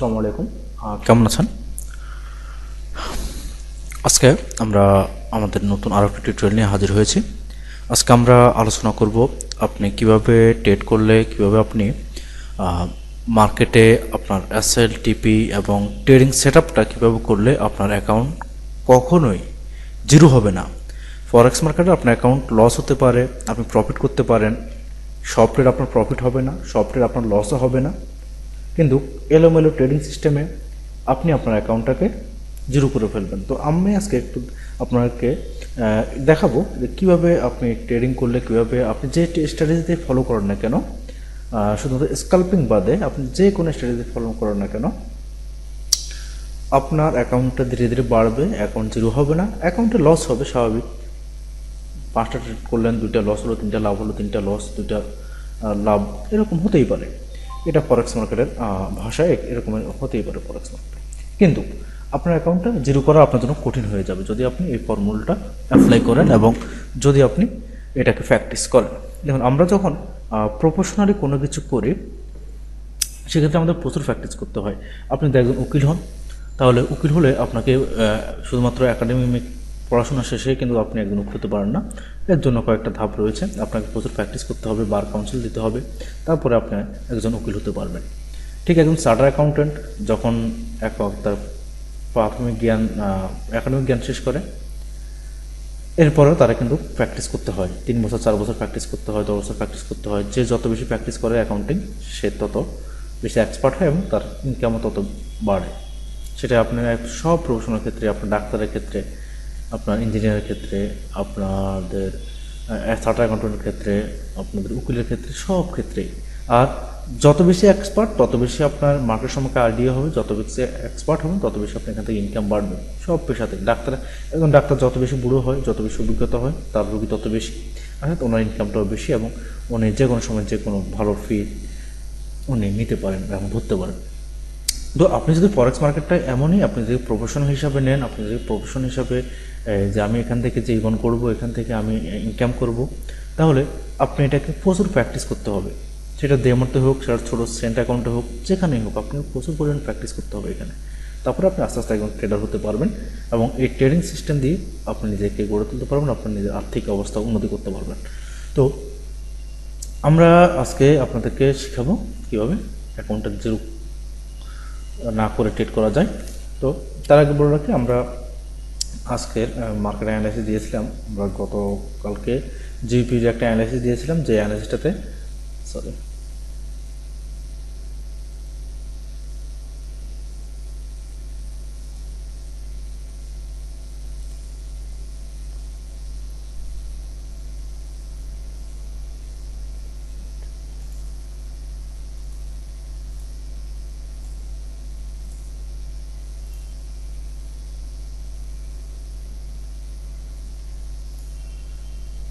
আসসালামু আলাইকুম। কেমন আছেন? আজকে আমরা আমাদের নতুন আরও একটি টিউটোরিয়াল নিয়ে হাজির হয়েছি। আজকে আমরা আলোচনা করব আপনি কীভাবে ট্রেড করলে, কীভাবে আপনি মার্কেটে আপনার এসএল টিপি এবং ট্রেডিং সেট আপটা কীভাবে করলে আপনার অ্যাকাউন্ট কখনোই জিরো হবে না। ফরেক্স মার্কেটে আপনার অ্যাকাউন্ট লস হতে পারে, আপনি প্রফিট করতে পারেন। সব ট্রেড আপনার প্রফিট হবে না সব ট্রেড আপনার লসও হবে না। কিন্তু এলোমেলো ট্রেডিং সিস্টেমে আপনি আপনার অ্যাকাউন্টটাকে জিরো করে ফেলবেন। তো আমি আজকে একটু আপনাকে দেখাবো যে কীভাবে আপনি ট্রেডিং করলে কীভাবে আপনি যে স্ট্র্যাটেজিতে ফলো করেন না কেন শুধুমাত্র স্কাল্পিং বাদে আপনি যে কোনো স্ট্র্যাটেজি ফলো করেন না কেন, আপনার অ্যাকাউন্টটা ধীরে ধীরে বাড়বে অ্যাকাউন্ট জিরো হবে না অ্যাকাউন্টে লস হবে স্বাভাবিক। পাঁচটা ট্রেড করলেন, দুইটা লস হলো, তিনটা লাভ হলো, তিনটা লস দুইটা লাভ, এরকম হতেই পারে। এটা ফরেক্স মার্কেটের ভাষায় এরকম হতেই পারে ফরেক্স মার্কেট কিন্তু আপনার অ্যাকাউন্টটা জিরো করা আপনার জন্য কঠিন হয়ে যাবে যদি আপনি এই ফর্মুলাটা অ্যাপ্লাই করেন এবং যদি আপনি এটাকে প্র্যাকটিস করেন। দেখুন, আমরা যখন প্রফেশনালি কোনো কিছু করি, সেক্ষেত্রে আমাদের প্রচুর প্র্যাকটিস করতে হয়। আপনি যদি একজন উকিল হন, তাহলে উকিল হলে আপনাকে শুধুমাত্র একাডেমিক পড়াশোনা শেষে কিন্তু আপনি উকিল হতে পারেন না। এর জন্য কয়েকটা ধাপ রয়েছে। আপনাকে প্রচুর প্র্যাকটিস করতে হবে, বার কাউন্সিল দিতে হবে। তারপরে আপনি একজন উকিল হতে পারবেন। ঠিক একজন চার্টার অ্যাকাউন্টেন্ট যখন এক তার প্রাথমিক জ্ঞান একাডেমিক জ্ঞান শেষ করে, এরপরেও তারা কিন্তু প্র্যাকটিস করতে হয়। তিন বছর, চার বছর প্র্যাকটিস করতে হয়, দশ বছর প্র্যাকটিস করতে হয়। যে যত বেশি প্র্যাকটিস করে অ্যাকাউন্টিং সে তত বেশি এক্সপার্ট হয় এবং তার ইনকামও তত বাড়ে। সেটা আপনার সব প্রফেশনাল ক্ষেত্রে, আপনার ডাক্তারের ক্ষেত্রে আপনার ইঞ্জিনিয়ারের ক্ষেত্রে, আপনাদের চার্টার অ্যাকাউন্টের ক্ষেত্রে, আপনাদের উকিলের ক্ষেত্রে, সব ক্ষেত্রেই। আর যত বেশি এক্সপার্ট তত বেশি আপনার মার্কেট সম্পর্কে আইডিয়া হবে, যত বেশি এক্সপার্ট হবেন, তত বেশি আপনার এখান থেকে ইনকাম বাড়বে, সব পেশাতে। ডাক্তার, এবং ডাক্তার যত বেশি বুড়ো হয়, যত বেশি অভিজ্ঞতা হয়, তার রোগী তত বেশি। অর্থাৎ ওনার ইনকামটাও বেশি, এবং উনি যে কোনো সময় যে কোনো ভালো ফি উনি নিতে পারেন এবং ধরতে পারেন। তো আপনি যদি ফরেক্স মার্কেটটা এমনই, আপনি যদি প্রফেশন হিসাবে নেন, আপনি যদি প্রফেশন হিসাবে যে আমি এখান থেকে জীবন করব, এখান থেকে আমি ইনকাম করব, তাহলে আপনি এটাকে প্রচুর প্র্যাকটিস করতে হবে। সেটা দেমারতে হোক, সেটা ছোটো সেন্ট অ্যাকাউন্টে হোক, যেখানেই হোক আপনি প্রচুর পরিমাণ প্র্যাকটিস করতে হবে এখানে। তারপরে আপনি আস্তে আস্তে একজন ট্রেডার হতে পারবেন এবং এই ট্রেডিং সিস্টেম দিয়ে আপনি নিজেকে গড়ে তুলতে পারবেন আপনার নিজের আর্থিক অবস্থা উন্নতি করতে পারবেন। তো আমরা আজকে আপনাদেরকে শেখাবো কীভাবে অ্যাকাউন্টের জিরো না করে ট্রেড করা যায়। তো তার আগে বলে রাখি, আমরা আজকের মার্কেট অ্যানালাইসিস দিয়েছিলাম, আমরা গতকালকে জিপির একটা অ্যানালাইসিস দিয়েছিলাম, যে অ্যানালাইসিসটাতে সরি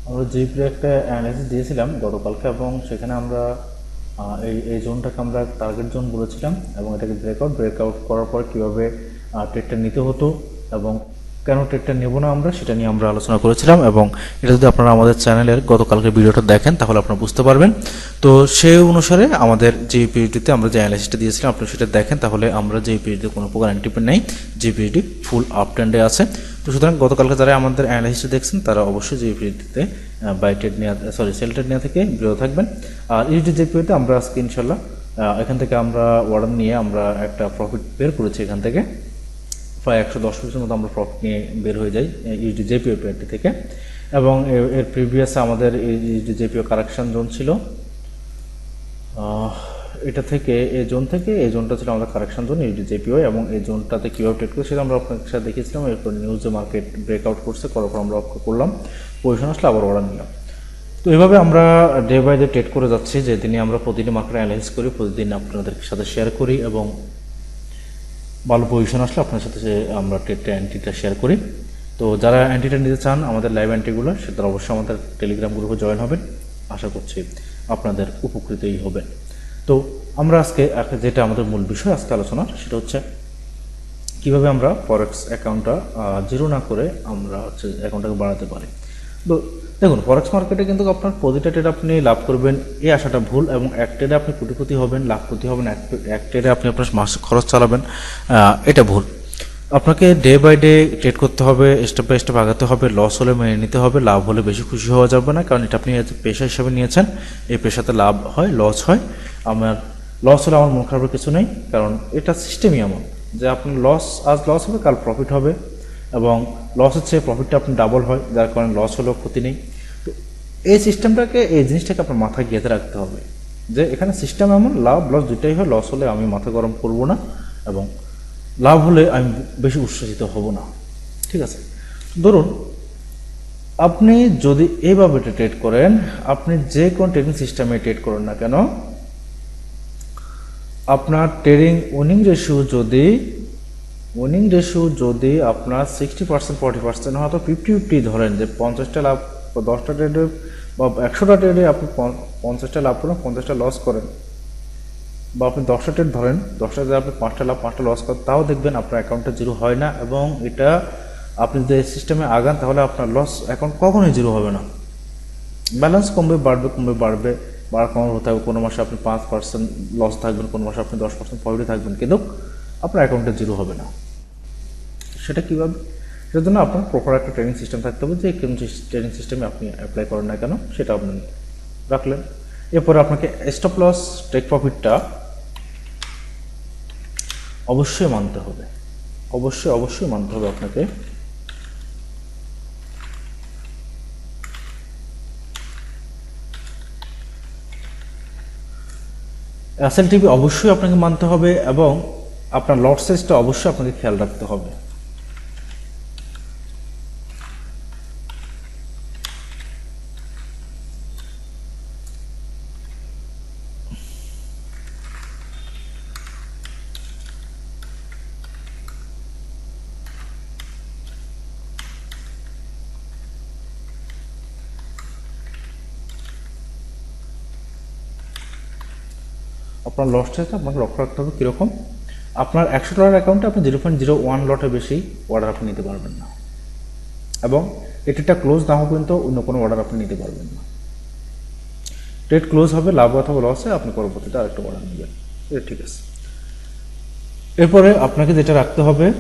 আমরা জিপির একটা অ্যানালাইসিস দিয়েছিলাম, গতকালকে, এবং সেখানে আমরা এই এই জোনটাকে আমরা টার্গেট জোন বলেছিলাম, এবং এটাকে ব্রেকআউট ব্রেকআউট করার পর কীভাবে ট্রেডটা নিতে হতো, এবং কেন ট্রেডটা নেব না আমরা, সেটা নিয়ে আমরা আলোচনা করেছিলাম, এবং এটা যদি আপনারা আমাদের চ্যানেলের গতকালকে ভিডিওটা দেখেন, তাহলে আপনারা বুঝতে পারবেন। তো সেই অনুসারে আমাদের যে পিরিয়ডটিতে আমরা যে অ্যানালাইসিসটা দিয়েছিলাম, আপনি সেটা দেখেন, তাহলে আমরা যে পিরিয়ডে কোনো প্রকার অ্যান্টিপেন নেই, যে পিরিয়ডটি ফুল আপ ট্রেন্ডে আছে। তো সুতরাং গতকালকে যারা আমাদের অ্যানালাইসিসটা দেখছেন, তারা অবশ্যই যে পিরিয়ডটিতে বাই ট্রেড নেওয়া সরি সেল ট্রেড নেওয়া থেকে বিরত থাকবেন। আর ইউটি পিরিয়ডে আমরা আজকে ইনশাল্লাহ এখান থেকে আমরা অর্ডার নিয়ে আমরা একটা প্রফিট বের করেছি এখান থেকে। প্রায় একশো দশ পার্সেন্ট মতো আমরা প্রফিট নিয়ে বের হয়ে যাই ইউডি জেপিও পেয়ারটি থেকে। এবং এর- প্রিভিয়াস আমাদের ইউডি জেপিও কারেকশন জোন ছিল এটা থেকে, এই জোন থেকে, এই জোনটা ছিল আমাদের কারেকশন জোন ইউডি জেপিও এবং এই জোনটাতে কীভাবে ট্রেড করে সেটা আমরা আপনার সাথে দেখিয়েছিলাম। এরপর নিউজে মার্কেট ব্রেকআউট করছে, করার পর আমরা করলাম। পজিশন আসলে আবার অর্ডার নিলাম। তো এভাবে আমরা ডে বাই ডে ট্রেড করে যাচ্ছি, যে দিনে আমরা প্রতিদিন মার্কেট অ্যানালাইজ করি, প্রতিদিন আপনাদের সাথে শেয়ার করি, এবং ভালো পজিশন আসলে আপনার সাথে আমরা টেটটা অ্যান্টিটা শেয়ার করি। তো যারা অ্যান্টিটা নিতে চান, আমাদের লাইভ অ্যান্টিগুলো সে তারা অবশ্যই আমাদের টেলিগ্রাম গ্রুপে জয়েন হবেন। আশা করছি আপনাদের উপকৃতই হবেন। তো আমরা আজকে যেটা আমাদের মূল বিষয় আজকে আলোচনা, সেটা হচ্ছে কীভাবে আমরা ফরেক্স অ্যাকাউন্টটা জিরো না করে আমরা হচ্ছে অ্যাকাউন্টটাকে বাড়াতে পারি। তো দেখুন ফরেক্স মার্কেটে কিন্তু আপনার প্রতিটা ট্রেড আপনি লাভ করবেন এই আশাটা ভুল, এবং এক ট্রেডে আপনি কোটিপতি হবেন লাভ ক্ষতি হবেন, এক ট্রেডে আপনি আপনার মাস, খরচ চালাবেন এটা ভুল। আপনাকে ডে বাই ডে ট্রেড করতে হবে স্টেপ বাই স্টেপ আগাতে হবে লস হলে মেনে নিতে হবে, লাভ হলে বেশি খুশি হওয়া যাবে না, কারণ এটা আপনি পেশা হিসাবে নিয়েছেন, এই পেশাতে লাভ হয় লস হয়। আমার লস হলে আমার মন খারাপের কিছু নেই, কারণ এটা সিস্টেমই এমন যে আপনার লস আজ লস হবে, কাল প্রফিট হবে এবং লস হচ্ছে প্রফিটটা আপনি ডাবল হয়, যার কারণে লস হলেও ক্ষতি নেই। তো এই সিস্টেমটাকে এই জিনিসটাকে আপনার মাথায় গেঁথে রাখতে হবে যে এখানে সিস্টেম এমন, লাভ লস দুইটাই হয় লস হলে আমি মাথা গরম করব না এবং লাভ হলে আমি বেশি উচ্ছ্বসিত হব না। ঠিক আছে? ধরুন, আপনি যদি এইভাবে ট্রেড করেন, আপনি যে কোনো ট্রেডিং সিস্টেমে ট্রেড করেন না কেন, আপনার ট্রেডিং উইনিং রেশিও যদি উইনিং রেশিও যদি আপনার সিক্সটি পার্সেন্ট ফর্টি পার্সেন্ট হয়তো ফিফটি ফিফটি ধরেন যে পঞ্চাশটা লাভ দশটা ট্রেডে বা একশোটা ট্রেডে আপনি পঞ্চাশটা লাভ করেন, পঞ্চাশটা লস করেন। বা আপনি দশটা ট্রেড ধরেন, দশটা ট্রেডে আপনি পাঁচটা লাভ, পাঁচটা লস করেন, তাও দেখবেন আপনার অ্যাকাউন্টে জিরো হয় না এবং এটা আপনি যদি সিস্টেমে আগান, তাহলে আপনার লস অ্যাকাউন্ট কখনোই জিরো হবে না। ব্যালেন্স কমবে, বাড়বে কমবে, বাড়বে। বাড়া কমার হতে হবে কোনো মাসে আপনি পাঁচ পার্সেন্ট লস থাকবেন, কোনো মাসে আপনি দশ পার্সেন্ট প্রফিটে থাকবেন, কিন্তু আপনার অ্যাকাউন্টে জিরো হবে না। সেটা কীভাবে? সেটার জন্য আপনার প্রপার একটা ট্রেনিং সিস্টেম থাকতে হবে যে কোন ট্রেনিং সিস্টেমে আপনি অ্যাপ্লাই করেন না কেন, সেটা আপনি রাখলেন। এরপরে আপনাকে স্টপ লস টেক প্রফিটটা অবশ্যই মানতে হবে। অবশ্যই অবশ্যই মানতে হবে আপনাকে। টিভি অবশ্যই আপনাকে মানতে হবে এবং আপনার লট সাইজটা অবশ্যই আপনাকে খেয়াল রাখতে হবে। আপনার লস সাইজটা আপনাকে লক্ষ্য রাখতে হবে কীরকম? আপনার একশো ডলার অ্যাকাউন্টে আপনি জিরো পয়েন্ট জিরো ওয়ান লটে বেশি অর্ডার আপনি নিতে পারবেন না। এবং এটিটা ক্লোজ না হওয়া পর্যন্ত অন্য কোনো অর্ডার আপনি নিতে পারবেন না। ট্রেড ক্লোজ হবে, লাভ অথবা লসে আপনি পরবর্তীতে আরেকটা অর্ডার নেবেন। এটা ঠিক আছে। এরপরে আপনাকে যেটা রাখতে হবে,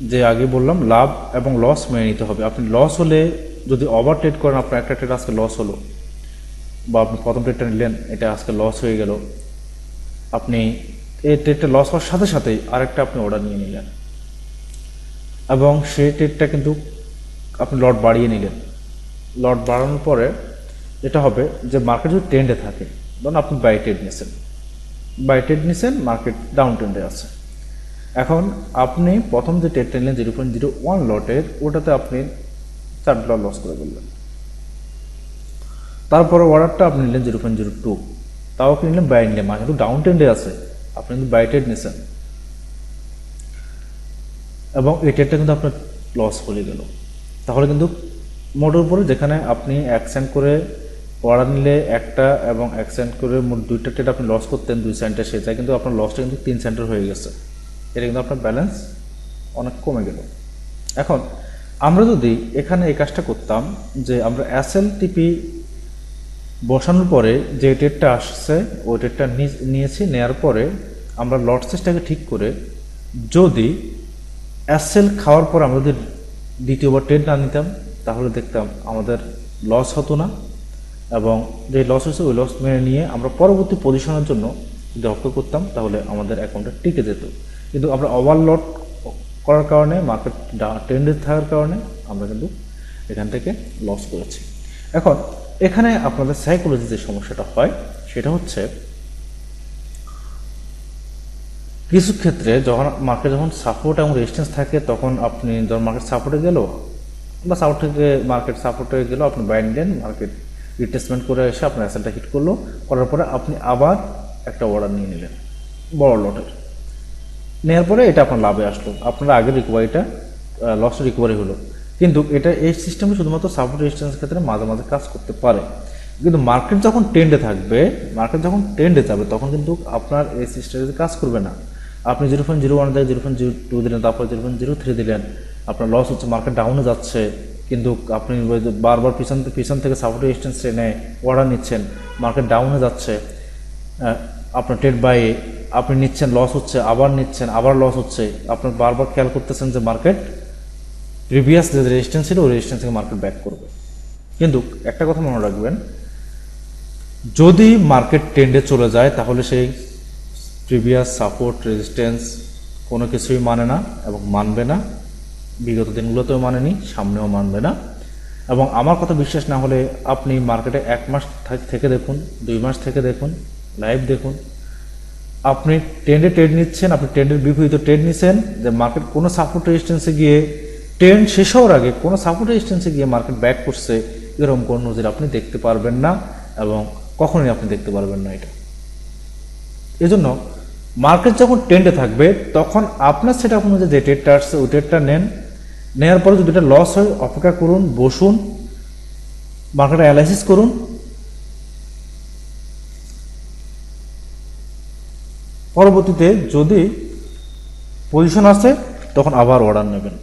যে আগে বললাম, লাভ এবং লস মেনে নিতে হবে। আপনি লস হলে যদি ওভার ট্রেড করেন, আপনার একটা ট্রেড আজকে লস হলো, বা আপনি প্রথম ট্রেডটা নিলেন, এটা আজকে লস হয়ে গেল আপনি এই ট্রেডটা লস হওয়ার সাথে সাথেই আরেকটা আপনি অর্ডার নিয়ে নিলেন। এবং সেই ট্রেডটা কিন্তু আপনি লট বাড়িয়ে নিলেন। লট বাড়ানোর পরে যেটা হবে যে মার্কেট যদি ট্রেন্ডে থাকে, ধরুন আপনি বাই ট্রেড নিয়েছেন বাই ট্রেড নিয়েছেন মার্কেট ডাউন ট্রেন্ডে আছে। এখন আপনি প্রথম যে ট্রেডটা নিলেন জিরো পয়েন্ট জিরো ওয়ান লটের ওটাতে আপনি চার ডলার লস করে ফেললেন। তারপরে অর্ডারটা আপনি নিলেন জিরো পয়েন্ট জিরো টু তাও আপনি নিলেন বাই নিলেন মানে কিন্তু ডাউন ট্রেন্ডে আছে। আপনি কিন্তু বাই ট্রেড নিয়েছেন এবং এই ট্রেডটা কিন্তু আপনার লস হয়ে গেল। তাহলে কিন্তু মোটের উপরে যেখানে আপনি এক সেন্ট করে অর্ডার নিলে একটা এবং এক সেন্ট করে মোট দুইটা ট্রেড আপনি লস করতেন দুই সেন্টের সেটা কিন্তু আপনার লসটা কিন্তু তিন সেন্টের হয়ে গেছে। এটা কিন্তু আপনার ব্যালেন্স অনেক কমে গেল। এখন, আমরা যদি এখানে এই কাজটা করতাম যে আমরা এসএল টিপি বসানোর পরে যে ট্রেডটা আসছে, ওই ট্রেডটা নিয়েছি, নেয়ার পরে আমরা লট সাইজটাকে ঠিক করে যদি অ্যাসেল খাওয়ার পর আমরা যদি দ্বিতীয়বার ট্রেড না নিতাম, তাহলে দেখতাম আমাদের লস হতো না এবং যে লস হয়েছে, ওই লস মেনে নিয়ে আমরা পরবর্তী পজিশনের জন্য যদি অপেক্ষা করতাম, তাহলে আমাদের অ্যাকাউন্টটা টিকে যেত। কিন্তু আমরা ওভারলট করার কারণে মার্কেট ট্রেন্ডে থাকার কারণে আমরা কিন্তু এখান থেকে লস করেছি। এখন এখানে আপনাদের সাইকোলজি যে সমস্যাটা হয়, সেটা হচ্ছে কিছু ক্ষেত্রে যখন মার্কেট যখন সাপোর্ট এবং রেজিস্ট্যান্স থাকে, তখন আপনি যখন মার্কেট সাপোর্টে গেল, বা সাপোর্ট থেকে মার্কেট সাপোর্টে গেল, আপনি বাই নিলেন মার্কেট রিট্রেসমেন্ট করে এসে আপনার অ্যাসেলটা হিট করল, করার পরে আপনি আবার একটা অর্ডার নিয়ে নিলেন, বড় লটের নেওয়ার পরে এটা আপনার লাভে আসলো। আপনার আগের রিকভারিটা লস রিকভারি হলো। কিন্তু এটা এই সিস্টেমে শুধুমাত্র সাপোর্ট রেজিস্ট্যান্সের ক্ষেত্রে মাঝে মাঝে কাজ করতে পারে। কিন্তু মার্কেট যখন ট্রেন্ডে থাকবে মার্কেট যখন ট্রেন্ডে যাবে, তখন কিন্তু আপনার এই সিস্টেমে কাজ করবে না। আপনি জিরো পয়েন্ট জিরো ওয়ান থেকে জিরো পয়েন্ট জিরো টু দিলেন, তারপর জিরো পয়েন্ট জিরো থ্রি দিলেন। আপনার লস হচ্ছে মার্কেট ডাউনে যাচ্ছে, কিন্তু আপনি বারবার পিছন পিছন থেকে সাপোর্ট রেজিস্ট্যান্স এনে অর্ডার নিচ্ছেন মার্কেট ডাউনে যাচ্ছে আপনার ট্রেড বাই আপনি নিচ্ছেন লস হচ্ছে, আবার নিচ্ছেন, আবার লস হচ্ছে। আপনার বারবার খেয়াল করতেছেন যে মার্কেট প্রিভিয়াস যে রেজিস্ট্যান্স ছিল ওই রেজিস্ট্যান্স থেকে মার্কেট ব্যাক করবে। কিন্তু একটা কথা মনে রাখবেন, যদি মার্কেট ট্রেন্ডে চলে যায়, তাহলে সেই প্রিভিয়াস সাপোর্ট রেজিস্ট্যান্স কোনো কিছুই মানে না এবং মানবে না। বিগত দিনগুলোতেও মানেনি, সামনেও মানবে না। এবং আমার কথা বিশ্বাস না হলে আপনি মার্কেটে এক মাস থাক- দেখুন, দুই মাস থেকে দেখুন লাইভ দেখুন। আপনি ট্রেন্ডে ট্রেড নিচ্ছেন, আপনি ট্রেন্ডের বিপরীত ট্রেড নিচ্ছেন যে মার্কেট কোনো সাপোর্ট রেজিস্ট্যান্সে গিয়ে ট্রেন্ড শেষ হওয়ার আগে কোনো সাপোর্ট রেজিস্ট্যান্সে গিয়ে মার্কেট ব্যাক করছে, এরকম কোনো নজির আপনি দেখতে পারবেন না এবং কখনোই আপনি দেখতে পারবেন না এটা। এজন্য মার্কেট যখন ট্রেন্ডে থাকবে, তখন আপনার সেটা অনুযায়ী যে ট্রেডটা আসছে, ওই ট্রেডটা নেন। নেওয়ার পরে যদি এটা লস হয়, অপেক্ষা করুন, বসুন মার্কেট অ্যানালাইসিস করুন। পরবর্তীতে যদি পজিশন আসে, তখন আবার অর্ডার নেবেন।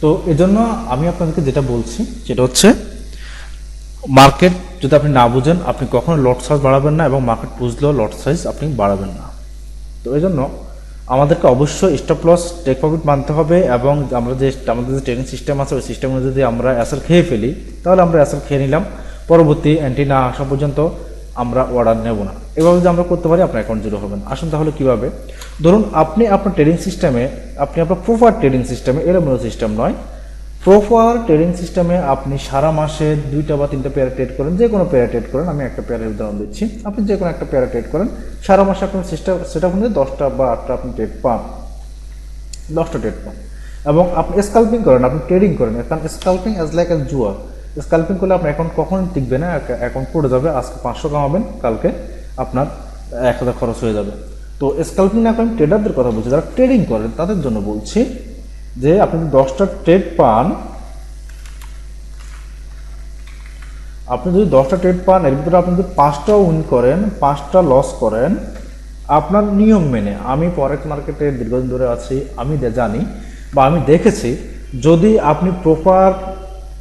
তো এজন্য আমি আপনাদেরকে যেটা বলছি, সেটা হচ্ছে মার্কেট যদি আপনি না বুঝেন, আপনি কখনো লট সাইজ বাড়াবেন না এবং মার্কেট বুঝলেও লট সাইজ আপনি বাড়াবেন না। তো এই জন্য আমাদেরকে অবশ্যই স্টপ লস টেক প্রফিট মানতে হবে এবং আমরা যে, আমাদের যে ট্রেনিং সিস্টেম আছে, ওই সিস্টেমে যদি আমরা অ্যাসেল খেয়ে ফেলি, তাহলে আমরা অ্যাসেল খেয়ে নিলাম। পরবর্তী অ্যান্টি না আসা পর্যন্ত আমরা অর্ডার নেব না। এভাবে যদি আমরা করতে পারি, আপনার অ্যাকাউন্ট জিরো হবেন আসুন তাহলে কীভাবে? ধরুন, আপনি আপনার ট্রেডিং সিস্টেমে আপনি আপনার প্রপার ট্রেডিং সিস্টেমে এরকম সিস্টেম নয়। প্রপার ট্রেডিং সিস্টেমে আপনি সারা মাসে দুইটা বা তিনটা পেয়ারা ট্রেড করেন, যে কোনো পেয়ারা ট্রেড করেন, আমি একটা পেয়ারের উদাহরণ দিচ্ছি। আপনি যে কোনো একটা পেয়ারা ট্রেড করেন, সারা মাসে আপনার চেষ্টা সেটা অনুযায়ী দশটা বা আটটা আপনি ট্রেড পান। দশটা ট্রেড পান। এবং আপনি স্কাল্পিং করেন, আপনি ট্রেডিং করেন। কারণ স্কাল্পিং অ্যাজ লাইক অ্যাজ জুয়া স্কাল্পিং করলে আপনার অ্যাকাউন্ট কখনোই টিকবে না? অ্যাকাউন্ট পড়ে যাবে, আজকে পাঁচশো কামাবেন, কালকে আপনার এক হাজার খরচ হয়ে যাবে। তো স্কাল্পিং না করেন ট্রেডারদের কথা বলছি, যারা ট্রেডিং করেন, তাদের জন্য বলছি যে আপনি যদি দশটা ট্রেড পান, আপনি যদি দশটা ট্রেড পান, এর ভিতরে আপনি যদি পাঁচটা উইন করেন, পাঁচটা লস করেন, আপনার নিয়ম মেনে, আমি ফরেক্স মার্কেটে দীর্ঘদিন ধরে আছি, আমি জানি বা আমি দেখেছি, যদি আপনি প্রপার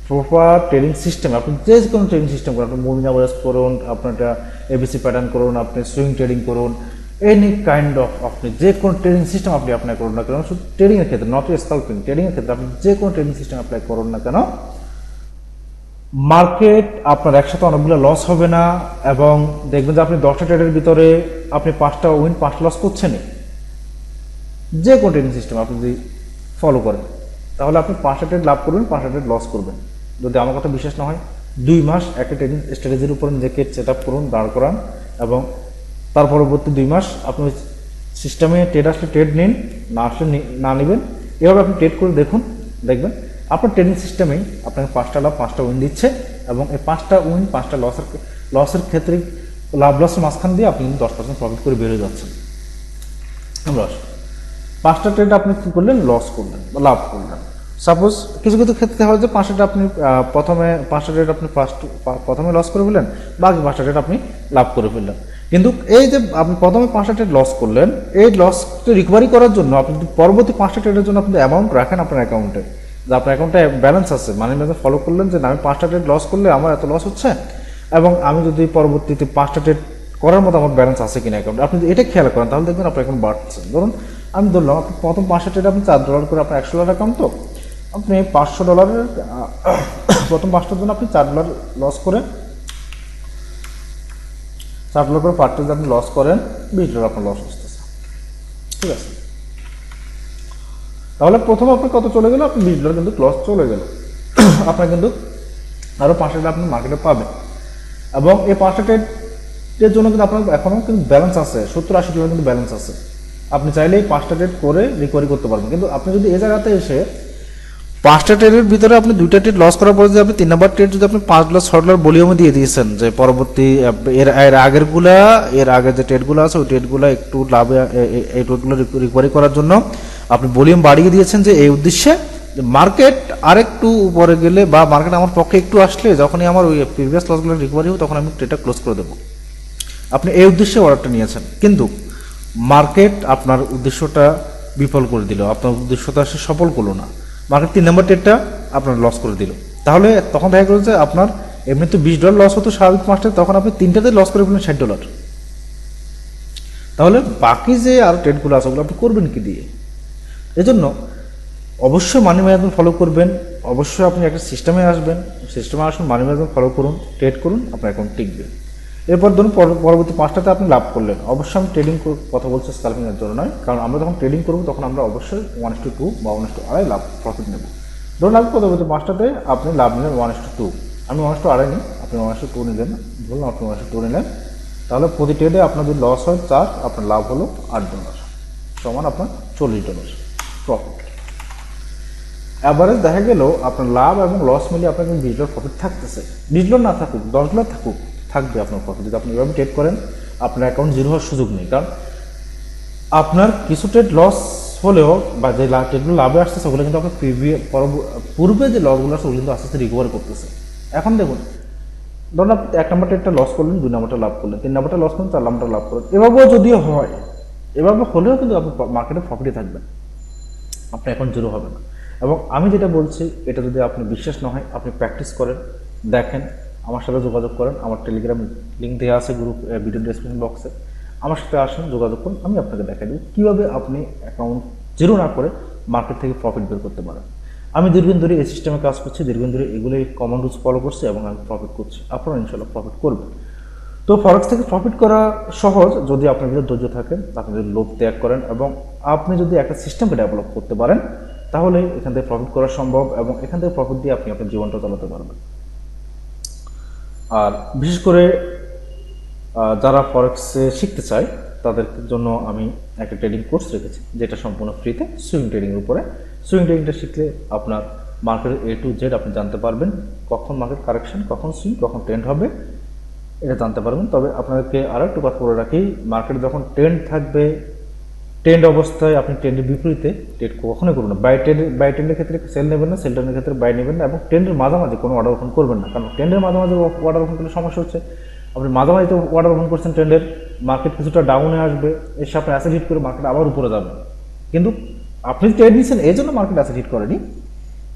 প্রপার ট্রেনিং সিস্টেম আপনি যে কোনো ট্রেনিং সিস্টেম করুন, আপনি মুভিং অ্যাভারেজ করুন, আপনার একটা এবিসি প্যাটার্ন করুন, আপনি সুইং ট্রেডিং করুন এনি কাইন্ড অফ আপনি যে কোনো ট্রেনিং সিস্টেম আপনি অ্যাপ্লাই করুন না কেন, শুধু ট্রেডিংয়ের ক্ষেত্রে নট স্কাল্পিং ট্রেডিংয়ের ক্ষেত্রে আপনি যে কোনো ট্রেনিং সিস্টেম অ্যাপ্লাই করুন না কেন মার্কেট আপনার একসাথে অনেকগুলো লস হবে না, এবং দেখবেন যে আপনি দশটা ট্রেডের ভিতরে আপনি পাঁচটা উইন পাঁচটা লস করছেন যে কোনো ট্রেনিং সিস্টেম আপনি যদি ফলো করেন, তাহলে আপনি পাঁচটা ট্রেড লাভ করবেন, পাঁচটা ট্রেড লস করবেন। যদি আমার কথা বিশ্বাস না হয়, দুই মাস একটা ট্রেনিং স্ট্র্যাটেজির উপর নিজেকে সেট আপ করুন, দাঁড় করান এবং তার পরবর্তী দুই মাস আপনি সিস্টেমে ট্রেড আসলে ট্রেড নিন, না আসলে না নেবেন। এভাবে আপনি ট্রেড করে দেখুন, দেখবেন আপনার ট্রেডিং সিস্টেমেই আপনাকে পাঁচটা লাভ, পাঁচটা উইন দিচ্ছে এবং এই পাঁচটা উইন পাঁচটা লসের লসের ক্ষেত্রে লাভ লসের মাঝখান দিয়ে আপনি কিন্তু দশ পার্সেন্ট প্রফিট করে বেরোয় যাচ্ছেন। লস পাঁচটা ট্রেড আপনি কী করলেন? লস করলেন বা লাভ করলেন। সাপোজ কিছু কিছু ক্ষেত্রে হয় যে পাঁচটা আপনি প্রথমে পাঁচটা ট্রেড আপনি ফার্স্ট প্রথমে লস করে ফেললেন, বাকি পাঁচটা ট্রেড আপনি লাভ করে ফেললেন। কিন্তু এই যে আপনি প্রথমে পাঁচটা ট্রেড লস করলেন, এই লস রিকভারি করার জন্য আপনি পরবর্তী পাঁচটা ট্রেডের জন্য আপনি অ্যামাউন্ট রাখেন আপনার অ্যাকাউন্টে যে আপনার অ্যাকাউন্টে ব্যালেন্স আছে মানে মাঝে ফলো করলেন যে আমি পাঁচটা ট্রেড লস করলে আমার এত লস হচ্ছে, এবং আমি যদি পরবর্তীতে পাঁচটা ট্রেড করার মতো আমার ব্যালেন্স আছে কিনা অ্যাকাউন্টে আপনি এটা খেয়াল করেন, তাহলে দেখবেন আপনার অ্যাকাউন্ট বাড়ছে। ধরুন, আমি ধরলাম, আপনি প্রথম পাঁচশো ট্রেড আপনি চার ডলার করে আপনার একশো ডলার অ্যাকাউন্ট তো আপনি পাঁচশো ডলারের প্রথম পাঁচটার জন্য আপনি চার ডলার লস করে, চার ডলার করে পার ট্রেড আপনি লস করেন, বিশ ডলার আপনার লস আসতেছে ঠিক আছে? তাহলে প্রথম আপনার কত চলে গেল? আপনি বিশ ডলার কিন্তু লস চলে গেল। আপনার কিন্তু আরও পাঁচটা ট্রেড আপনি মার্কেটে পাবেন। এবং এই পাঁচটা ট্রেডের জন্য কিন্তু আপনার এখনও কিন্তু ব্যালেন্স আছে, সত্তর আশি ডলার কিন্তু ব্যালেন্স আছে। আপনি চাইলে এই পাঁচটা ট্রেড করে রিকভারি করতে পারবেন। কিন্তু আপনি যদি এই জায়গাতে এসে পাঁচটা ট্রেডের ভিতরে আপনি দুইটা ট্রেড লস করার পরে যদি আপনি তিন নম্বর ট্রেড যদি আপনি পাঁচ ডলার ছয় ডলার ভলিউমে দিয়ে দিয়েছেন যে পরবর্তী, এর এর আগেরগুলা, এর আগের যে ট্রেডগুলো আছে, ওই ট্রেডগুলো একটু লাভে এই ট্রেডগুলো রিকভারি করার জন্য আপনি ভলিউম বাড়িয়ে দিয়েছেন যে এই উদ্দেশ্যে। মার্কেট আরেকটু উপরে গেলে বা মার্কেট আমার পক্ষে একটু আসলে যখনই আমার ওই প্রিভিয়াস লসগুলো রিকভারি হবে, তখন আমি ট্রেডটা ক্লোজ করে দেবো। আপনি এই উদ্দেশ্যে অর্ডারটা নিয়েছেন। কিন্তু মার্কেট আপনার উদ্দেশ্যটা বিফল করে দিল। আপনার উদ্দেশ্যটা সে সফল করল না। মার্কেট তিন নম্বর ট্রেডটা আপনার লস করে দিল। তাহলে তখন দেখা গেল যে আপনার এমনি তো বিশ ডলার লস হতো স্বাভাবিক মাস্টার তখন আপনি তিনটাতে লস করে ফেলেন ষাট ডলার তাহলে বাকি যে আর ট্রেডগুলো আছে, ওগুলো আপনি করবেন কি দিয়ে? এজন্য অবশ্যই মানি ম্যানেজমেন্ট ফলো করবেন, অবশ্যই আপনি একটা সিস্টেমে আসবেন সিস্টেমে আসুন মানি ম্যানেজমেন্ট ফলো করুন ট্রেড করুন, আপনার অ্যাকাউন্ট টিকবে। এরপর ধরুন পরবর্তী পাঁচটাতে আপনি লাভ করলেন। অবশ্যই আমি ট্রেডিং কথা বলছি স্কাল্পিংয়ের জন্য নয়, কারণ আমরা যখন ট্রেডিং করব তখন আমরা অবশ্যই ওয়ান টু টু বা ওয়ান টু আড়াই লাভ প্রফিট নেব। ধরুন আপনি পরবর্তী পাঁচটাতে আপনি লাভ নিলেন ওয়ান টু টু আমি ওয়ান টু আড়াই নিই, আপনি ওয়ান টু টু নিলেন। ধরুন আপনি ওয়ান টু নিলেন। তাহলে প্রতি ট্রেডে আপনার যদি লস হয় চার, আপনার লাভ হলো আট ডলার সমান আপনার চল্লিশ ডলার প্রফিট অ্যাভারেজ দেখা গেল আপনার লাভ এবং লস মিলিয়ে আপনার কিন্তু বিশ ডলার প্রফিট থাকতেছে। বিশ ডলার না থাকুক, দশ ডলার থাকুক থাকবে আপনার প্রফিট যদি আপনি এভাবে ট্রেড করেন, আপনার অ্যাকাউন্ট জিরো হওয়ার সুযোগ নেই। কারণ আপনার কিছু ট্রেড লস হলেও বা যে ট্রেডগুলো লাভে আসতেছে, ওগুলো কিন্তু আপনার পূর্বে যে লসগুলো আছে, ওগুলো কিন্তু আস্তে আস্তে রিকভার করতেছে। এখন দেখুন, ধরুন আপনি এক নম্বর ট্রেডটা লস করলেন, দুই নম্বরটা লাভ করলেন, তিন নম্বরটা লস করলেন, চার নম্বরটা লাভ করলেন। এভাবেও যদিও হয়, এভাবে হলেও কিন্তু আপনি মার্কেটে প্রফিটে থাকবেন। আপনার এখন জিরো হবে না। এবং আমি যেটা বলছি, এটা যদি আপনি বিশ্বাস না হয়, আপনি প্র্যাকটিস করেন, দেখেন আমার সাথে যোগাযোগ করেন, আমার টেলিগ্রাম লিঙ্ক দেওয়া আছে গ্রুপ ভিডিও ডিসক্রিপশন বক্সে আমার সাথে আসুন, যোগাযোগ করুন, আমি আপনাকে দেখাই দেবো কীভাবে আপনি অ্যাকাউন্ট জিরো না করে মার্কেট থেকে প্রফিট বের করতে পারেন। আমি দীর্ঘদিন ধরে এই সিস্টেমে কাজ করছি, দীর্ঘদিন ধরে এগুলোই কমন রুলস ফলো করছি এবং আমি প্রফিট করছি। আপনারা ইনশাল্লাহ প্রফিট করবেন। তো ফরেক্স থেকে প্রফিট করা সহজ, যদি আপনার ভিতরে ধৈর্য থাকে, আপনি যদি লোভ ত্যাগ করেন এবং আপনি যদি একটা সিস্টেমকে ডেভেলপ করতে পারেন, তাহলে এখান থেকে প্রফিট করা সম্ভব এবং এখান থেকে প্রফিট দিয়ে আপনি আপনার জীবনটা চালাতে পারবেন। আর বিশেষ করে যারা ফরেক্সে শিখতে চায়, তাদের জন্য আমি একটা ট্রেডিং কোর্স রেখেছি, যেটা সম্পূর্ণ ফ্রিতে সুইং ট্রেডিংয়ের উপরে। সুইং ট্রেডিংটা শিখলে আপনার মার্কেটের এ টু জেড আপনি জানতে পারবেন, কখন মার্কেট কারেকশন কখন সুইং কখন ট্রেন্ড হবে, এটা জানতে পারবেন। তবে আপনাদেরকে আরও একটু কথা বলে রাখি মার্কেটে যখন ট্রেন্ড থাকবে ট্রেন্ড অবস্থায় আপনি ট্রেন্ডের বিপরীতে ট্রেড কখনোই করবেন না। বাই ট্রেন্ড বাই ট্রেন্ডের ক্ষেত্রে সেল নেবেন না সেল ট্রেন্ডের ক্ষেত্রে বাই নেবেন না এবং ট্রেন্ডের মাঝামাঝি কোনো অর্ডার ওপেন করবেন না। কারণ ট্রেন্ডের মাঝামাঝি অর্ডার ওপেন করলে সমস্যা হচ্ছে। আপনি মাঝামাঝি তো অর্ডার ওপেন করছেন ট্রেন্ডের মার্কেট কিছুটা ডাউনে আসবে এসে আপনি অ্যাসিড হিট করে মার্কেট আবার উপরে যাবে কিন্তু আপনি ট্রেড নিয়েছেন এই জন্য মার্কেট অ্যাসিড হিট করেনি।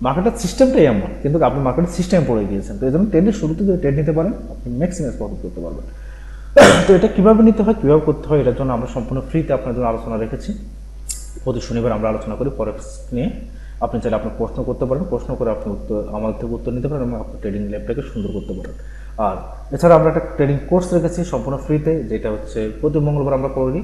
মার্কেটের সিস্টেমটাই এমন, কিন্তু আপনি মার্কেটের সিস্টেম পড়ে গিয়েছেন। তো এই জন্য ট্রেডের শুরুতে যদি ট্রেড নিতে পারেন, আপনি ম্যাক্সিমাম প্রফিট করতে পারবেন। তো এটা কীভাবে নিতে হয়, কীভাবে করতে হয়, এটার জন্য আমরা সম্পূর্ণ ফ্রিতে আপনার জন্য আলোচনা রেখেছি। প্রতি শনিবার আমরা আলোচনা করি ফরেক্স নিয়ে। আপনি চাইলে আপনি প্রশ্ন করতে পারেন, প্রশ্ন করে আপনি উত্তর আমাদের থেকে উত্তর নিতে পারেন এবং আপনার ট্রেডিং ল্যাবটাকে সুন্দর করতে পারেন। আর এছাড়া আমরা একটা ট্রেডিং কোর্স রেখেছি সম্পূর্ণ ফ্রিতে যেটা হচ্ছে প্রতি মঙ্গলবার আমরা করি,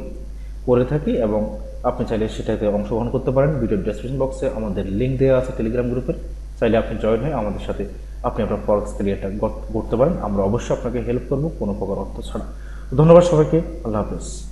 করে থাকি এবং আপনি চাইলে সেটাতে অংশগ্রহণ করতে পারেন। ভিডিও ডেসক্রিপশন বক্সে আমাদের লিঙ্ক দেওয়া আছে টেলিগ্রাম গ্রুপের চাইলে আপনি জয়েন হয়ে আমাদের সাথে আপনি আপনার ফরেক্স ক্যারিয়ারটা করতে পারেন। আমরা অবশ্যই আপনাকে হেল্প করব, কোনো প্রকার অর্থ ছাড়া। ধন্যবাদ সবাইকে। আল্লাহ হাফেজ।